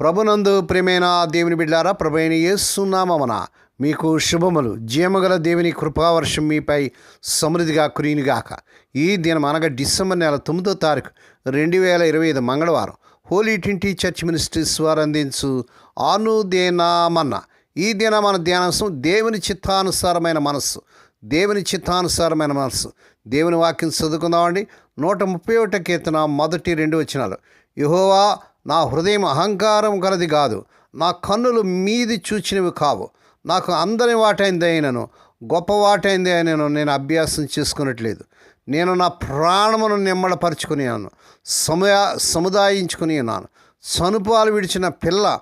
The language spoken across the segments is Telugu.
ప్రభునందు ప్రేమైన దేవుని బిడ్డారా ప్రభైన ఏసునామన మీకు శుభములు. జీవగల దేవుని కృపావర్షం మీపై సమృద్ధిగా కురినిగాక ఈ దినం అనగా డిసెంబర్ నెల తొమ్మిదో తారీఖు రెండు వేల ఇరవై ఐదు మంగళవారం హోలీ ట్వంటీ చర్చ్ మినిస్ట్రీస్ వారు అందించు ఆనుదేనామన్న ఈ దిన మన ధ్యానాంశం దేవుని చిత్తానుసారమైన మనస్సు దేవుని చిత్తానుసారమైన మనస్సు. దేవుని వాక్యం చదువుకుందామండి. నూట ముప్పై ఒకటి కీర్తన మొదటి రెండు వచ్చినాలు యహోవా నా హృదయం అహంకారం గలది కాదు. నా కన్నులు మీది చూచినవి కావు. నాకు అందని వాటైంది అయినను గొప్ప వాటైంది అయినను నేను అభ్యాసం చేసుకునట్లేదు. నేను నా ప్రాణమును నిమ్మడపరుచుకుని ఉన్నాను సముదాయించుకుని ఉన్నాను సనుపాలు విడిచిన పిల్ల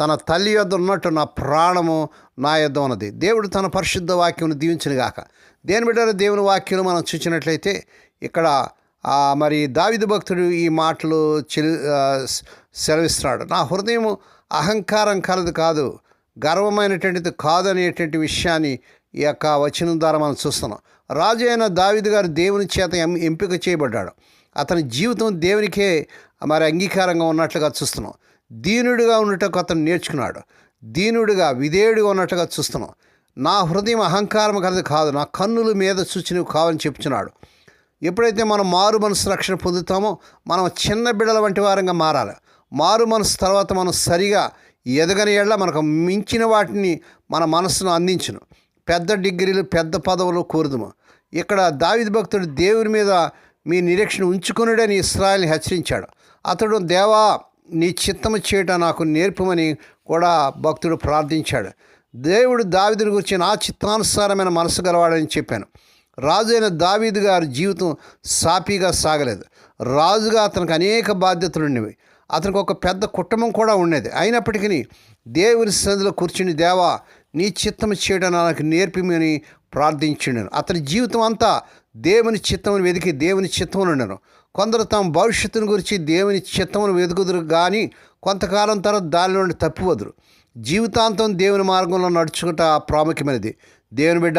తన తల్లి యొద్ద ఉన్నట్టు నా ప్రాణము నా యొద్ద ఉన్నది. దేవుడు తన పరిశుద్ధ వాక్యం దీవించిన గాక. దేని బిడ్డ దేవుని వాక్యం మనం చూసినట్లయితే ఇక్కడ మరి దావిద భక్తుడు ఈ మాటలు చెలు సెలవిస్తున్నాడు. నా హృదయం అహంకారం కలదు కాదు గర్వమైనటువంటిది కాదు అనేటువంటి విషయాన్ని ఈ యొక్క వచనం ద్వారా మనం చూస్తున్నాం. రాజు అయిన దావిదు గారు దేవుని చేత ఎం- ఎంపిక చేయబడ్డాడు. అతని జీవితం దేవునికే మరి అంగీకారంగా ఉన్నట్లుగా చూస్తున్నాం. దీనుడిగా ఉండటకు అతను నేర్చుకున్నాడు. దీనుడిగా విధేయుడిగా ఉన్నట్టుగా చూస్తున్నాం. నా హృదయం అహంకారం కలది కాదు నా కన్నుల మీద చూచినవి కావని చెప్తున్నాడు. ఎప్పుడైతే మనం మారు మనసు రక్షణ పొందుతామో మనం చిన్న బిడ్డల వంటి వారంగా మారాలి. మారు మనసు తర్వాత మనం సరిగా ఎదగని ఎళ్ళ మనకు మించిన వాటిని మన మనసును అందించును. పెద్ద డిగ్రీలు పెద్ద పదవులు కోరుదుము. ఇక్కడ దావిద భక్తుడు దేవుని మీద మీ నిరీక్షణ ఉంచుకునుడని ఇస్రాయల్ని హెచ్చరించాడు. అతడు దేవా నీ చిత్తము చేయటం నాకు నేర్పమని కూడా భక్తుడు ప్రార్థించాడు. దేవుడు దావిదుని గురించి నా చిత్తానుసారమైన మనసు గలవాడని చెప్పాను. రాజు అయిన దావీదు గారి జీవితం సాపీగా సాగలేదు. రాజుగా అతనికి అనేక బాధ్యతలు ఉండేవి అతనికి ఒక పెద్ద కుటుంబం కూడా ఉండేది. అయినప్పటికీ దేవుని సన్నిధిలో కూర్చుని దేవా నీ చిత్తము చేయడం నాకు నేర్పిమని ప్రార్థించిండు అతని జీవితం అంతా దేవుని చిత్తమును వెతికి దేవుని చిత్తమును ఉండను. కొందరు తమ భవిష్యత్తును గురించి దేవుని చిత్తమును వెతుకుదురు కానీ కొంతకాలం తర్వాత దాని నుండి తప్పివదురు జీవితాంతం దేవుని మార్గంలో నడుచుకుంట ప్రాముఖ్యమైనది. దేవుని బిడ్డ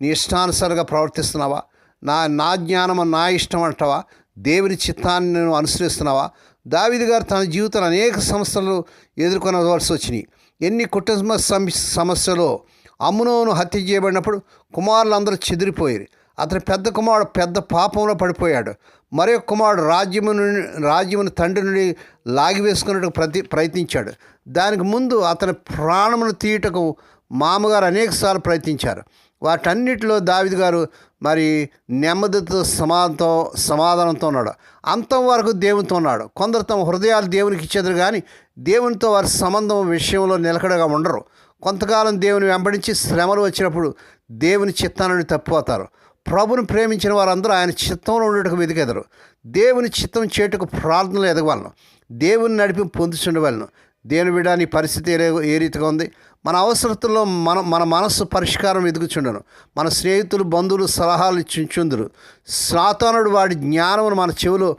నీ ఇష్టానుసారంగా ప్రవర్తిస్తున్నావా? నా నా జ్ఞానము నా ఇష్టం అంటావా? దేవుని చిత్తాన్ని నువ్వు అనుసరిస్తున్నావా? దావిది గారు తన జీవితంలో అనేక సమస్యలు ఎదుర్కొనవలసి వచ్చినాయి. ఎన్ని కుటుంబ సమస్యలో అమ్మునోను హత్య చేయబడినప్పుడు కుమారులందరూ చెదిరిపోయారు. అతని పెద్ద కుమారుడు పెద్ద పాపంలో పడిపోయాడు. మరో కుమారుడు రాజ్యము నుండి రాజ్యమును తండ్రి నుండి లాగివేసుకున్నట్టు ప్రతి ప్రయత్నించాడు. దానికి ముందు అతని ప్రాణమును తీయటకు మామగారు అనేకసార్లు ప్రయత్నించారు. వాటన్నిటిలో దావిది గారు మరి నెమ్మదితో సమాధానంతో సమాధానంతో ఉన్నాడు. అంతం వరకు దేవునితో ఉన్నాడు. కొందరు తమ హృదయాలు దేవునికి ఇచ్చేది కానీ దేవునితో వారి సంబంధం విషయంలో నిలకడగా ఉండరు. కొంతకాలం దేవుని వెంబడించి శ్రమలు వచ్చినప్పుడు దేవుని చిత్తాన్ని తప్పిపోతారు. ప్రభుని ప్రేమించిన వారందరూ ఆయన చిత్తంలో ఉండటం వెతికెదరు. దేవుని చిత్తం చేటుకు ప్రార్థనలు ఎదగవలను. దేవుని నడిపి పొందుచుండవలను. దేవుని విడని పరిస్థితి ఏ రీతిగా ఉంది? మన అవసరతల్లో మన మన మనస్సు పరిష్కారం ఎదుగుచుండను. మన స్నేహితులు బంధువులు సలహాలు ఇచ్చుందురు సాతానుడు వాడి జ్ఞానమును మన చెవిలో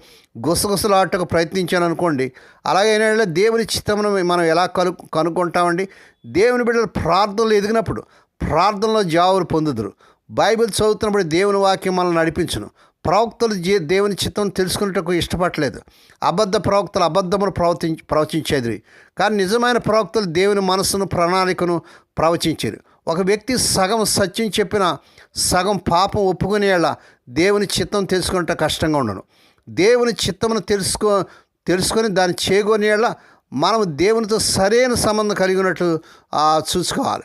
గుసగుసలాటకు ప్రయత్నించాను అనుకోండి. అలాగే దేవుని చిత్తమును మనం ఎలా కను కనుక్కుంటామండి దేవుని బిడ్డలు ప్రార్థనలు ఎదిగినప్పుడు ప్రార్థనలో జావులు పొందుదురు. బైబిల్ చదువుతున్నప్పుడు దేవుని వాక్యం మనల్ని నడిపించను. ప్రవక్తలు జే దేవుని చిత్తం తెలుసుకున్నటకు ఇష్టపడలేదు. అబద్ధ ప్రవక్తలు అబద్ధమును ప్రవర్తి ప్రవచించేది కానీ నిజమైన ప్రవక్తలు దేవుని మనస్సును ప్రణాళికను ప్రవచించారు. ఒక వ్యక్తి సగం సత్యం చెప్పిన సగం పాపం ఒప్పుకునేలా దేవుని చిత్తం తెలుసుకున్నట్టు కష్టంగా ఉండను. దేవుని చిత్తమును తెలుసుకో తెలుసుకొని దాన్ని చేకొనేలా మనం దేవునితో సరైన సంబంధం కలిగి చూసుకోవాలి.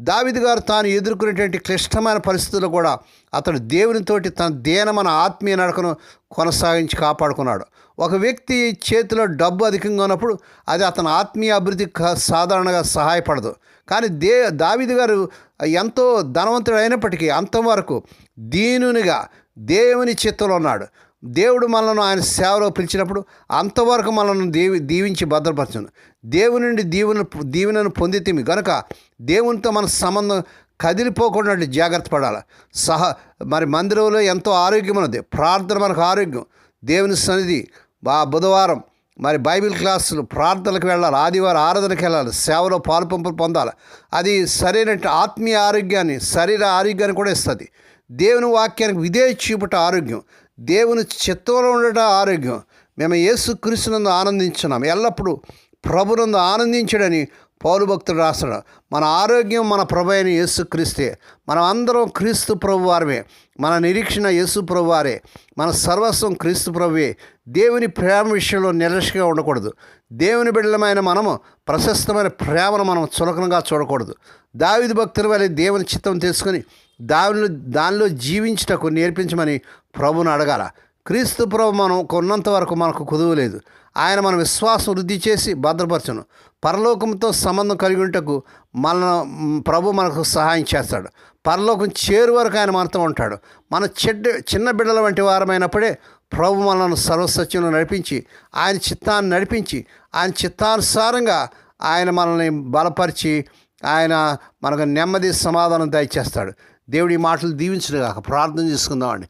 దావిది గారు తాను ఎదుర్కొనేటువంటి క్లిష్టమైన పరిస్థితుల్లో కూడా అతడు దేవునితోటి తన దేనమైన ఆత్మీయ నడకను కొనసాగించి కాపాడుకున్నాడు. ఒక వ్యక్తి చేతిలో డబ్బు అధికంగా ఉన్నప్పుడు అది అతని ఆత్మీయ అభివృద్ధికి సాధారణంగా సహాయపడదు. కానీ దే దావిది గారు ఎంతో ధనవంతుడు అయినప్పటికీ అంతవరకు దీనునిగా దేవుని చిత్తంలో ఉన్నాడు. దేవుడు మనల్ని ఆయన సేవలో పిలిచినప్పుడు అంతవరకు మనల్ని దేవి దీవించి భద్రపరచును. దేవుని నుండి దీవెన దీవెనను పొందితిమి. గనుక దేవునితో మన సంబంధం కదిలిపోకుండా జాగ్రత్త పడాలి. సహ మరి మందిరంలో ఎంతో ఆరోగ్యం ఉన్నది. ప్రార్థన మనకు ఆరోగ్యం. దేవుని సన్నిధి. బా బుధవారం మరి బైబిల్ క్లాసులు ప్రార్థనలకు వెళ్ళాలి. ఆదివారం ఆరాధనకి వెళ్ళాలి. సేవలో పాలుపంపులు పొందాలి. అది సరైన ఆత్మీయ ఆరోగ్యాన్ని శరీర ఆరోగ్యాన్ని కూడా ఇస్తుంది. దేవుని వాక్యానికి విధేయ చూపుట ఆరోగ్యం. దేవుని చిత్తంలో ఉండట ఆరోగ్యం. మేము యేసు క్రీస్తునందు ఆనందించున్నాం. ఎల్లప్పుడూ ప్రభునందు ఆనందించడని పౌరు భక్తుడు రాస్తాడు మన ఆరోగ్యం మన ప్రభు అయిన యేసు క్రీస్తే. మనం అందరం క్రీస్తు ప్రభు వారమే. మన నిరీక్షణ యేసు ప్రభు వారే. మన సర్వస్వం క్రీస్తు ప్రభువే. దేవుని ప్రేమ విషయంలో నిర్లక్ష్యంగా ఉండకూడదు. దేవుని బిడ్డలమైన మనము ప్రశస్తమైన ప్రేమను మనం చులకనగా చూడకూడదు. దావిది భక్తుల వల్ల దేవుని చిత్తం తెలుసుకొని దానిలో దానిలో జీవించుటకు నేర్పించమని ప్రభుని అడగాల. క్రీస్తు ప్రభు మనం కొన్నంత వరకు మనకు కుదువు లేదు. ఆయన మన విశ్వాసం వృద్ధి చేసి భద్రపరచను. పరలోకంతో సంబంధం కలిగి ఉంటకు మన ప్రభు మనకు సహాయం చేస్తాడు. పరలోకం చేరు వరకు ఆయన మనతో ఉంటాడు. మన చెడ్డ చిన్న బిడ్డల వంటి వారమైనప్పుడే ప్రభు మనల్ని సర్వసత్యంలో నడిపించి ఆయన చిత్తాన్ని నడిపించి ఆయన చిత్తానుసారంగా ఆయన మనల్ని బలపరిచి ఆయన మనకు నెమ్మది సమాధానం దయచేస్తాడు. దేవుడి మాటలు దీవించడు కాక ప్రార్థన చేసుకుందామండి.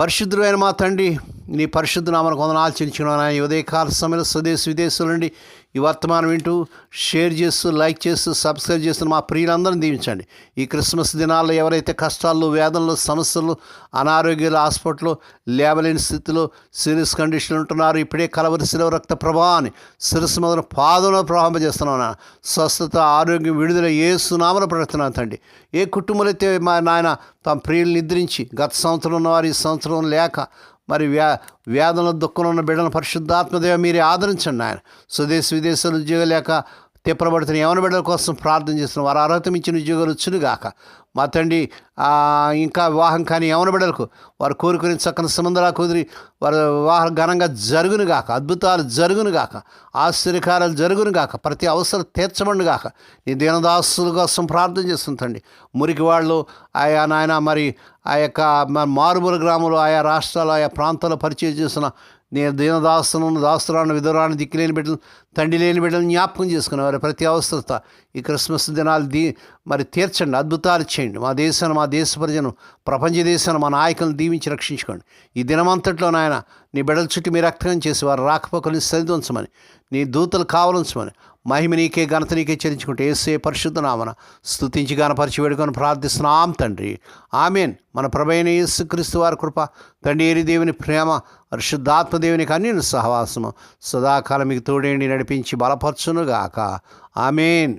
పరిశుద్ధులైన మా తండ్రి నీ పరిశుద్ధ నామను కొందనాలు చెల్లించిన ఈ ఉదయకాల సమయంలో స్వదేశ విదేశాల నుండి ఈ వర్తమానం వింటూ షేర్ చేస్తూ లైక్ చేస్తూ సబ్స్క్రైబ్ చేస్తున్న మా ప్రియులందరినీ దీవించండి. ఈ క్రిస్మస్ దినాల్లో ఎవరైతే కష్టాల్లో వేదనలు సమస్యలు అనారోగ్యాలు హాస్పిటల్లో లేవలేని స్థితిలో సీరియస్ కండిషన్లు ఉంటున్నారు ఇప్పుడే కలవరి రక్త ప్రభావాన్ని శిరస్సు మొదలు పాదంలో ప్రవహింపజేస్తున్నాను స్వస్థత ఆరోగ్యం విడుదల ఏ సునామన పెడుతున్నాను తండ్రి. ఏ కుటుంబాలైతే అయితే మా నాయన తమ ప్రియులు నిద్రించి గత సంవత్సరం ఉన్నవారు ఈ సంవత్సరం లేక మరి వ్యా వేదన దుఃఖంలో ఉన్న బిడ్డలను పరిశుద్ధాత్మదేవ మీరే ఆదరించండి ఆయన. స్వదేశ విదేశాలు ఉద్యోగం లేక తిప్పబడుతున్న యవన బిడ్డల కోసం ప్రార్థన చేస్తున్న. వారు అర్హత మించిన ఉద్యోగాలు వచ్చునుగాక. మా తండ్రి ఇంకా వివాహం కానీ యవన బిడ్డలకు వారు కోరుకుని చక్కని సంబంధాలు కుదిరి వారి వివాహం ఘనంగా జరుగునుగాక. అద్భుతాలు జరుగునుగాక. ఆశ్చర్యకారాలు జరుగునుగాక. ప్రతి అవసరం తీర్చబడుగాక నీ దీనదాసుల కోసం ప్రార్థన చేస్తుంటండి మురికి వాళ్ళు ఆయా నాయన మరి ఆ యొక్క మారుమూల గ్రామంలో ఆయా రాష్ట్రాలు ఆయా ప్రాంతాల్లో పరిచయం చేసిన నేను దీనదాసును దాస్తురాన్ని దిక్కు దిక్కులేని బిడ్డలు తండ్రి లేని బిడ్డలు జ్ఞాపకం చేసుకునే వారి ప్రతి అవసరత ఈ క్రిస్మస్ దినాలు దీ మరి తీర్చండి అద్భుతాలు చేయండి. మా దేశాన్ని మా దేశ ప్రజలను ప్రపంచ దేశాన్ని మా నాయకులను దీవించి రక్షించుకోండి. ఈ దినమంతట్లో నాయన నీ బిడ్డల చుట్టూ మీరు రక్తం చేసి వారు రాకపోకల్ని సరిదించమని నీ దూతలు కావలించమని మహిమ నీకే ఘనత నీకే చెల్లించుకుంటే ఏసే పరిశుద్ధ నామన స్తుతించి గణపరిచి వేడుకొని ప్రార్థిస్తున్నాం తండ్రి. ఆమెన్. మన ప్రభైన యేసుక్రీస్తు వారి కృప తండ్రి ఏరి దేవుని ప్రేమ పరిశుద్ధాత్మదేవునికి అన్ని సహవాసము సదాకాలం మీకు తోడేండి నడిపించి బలపరచునుగాక. ఆమెన్.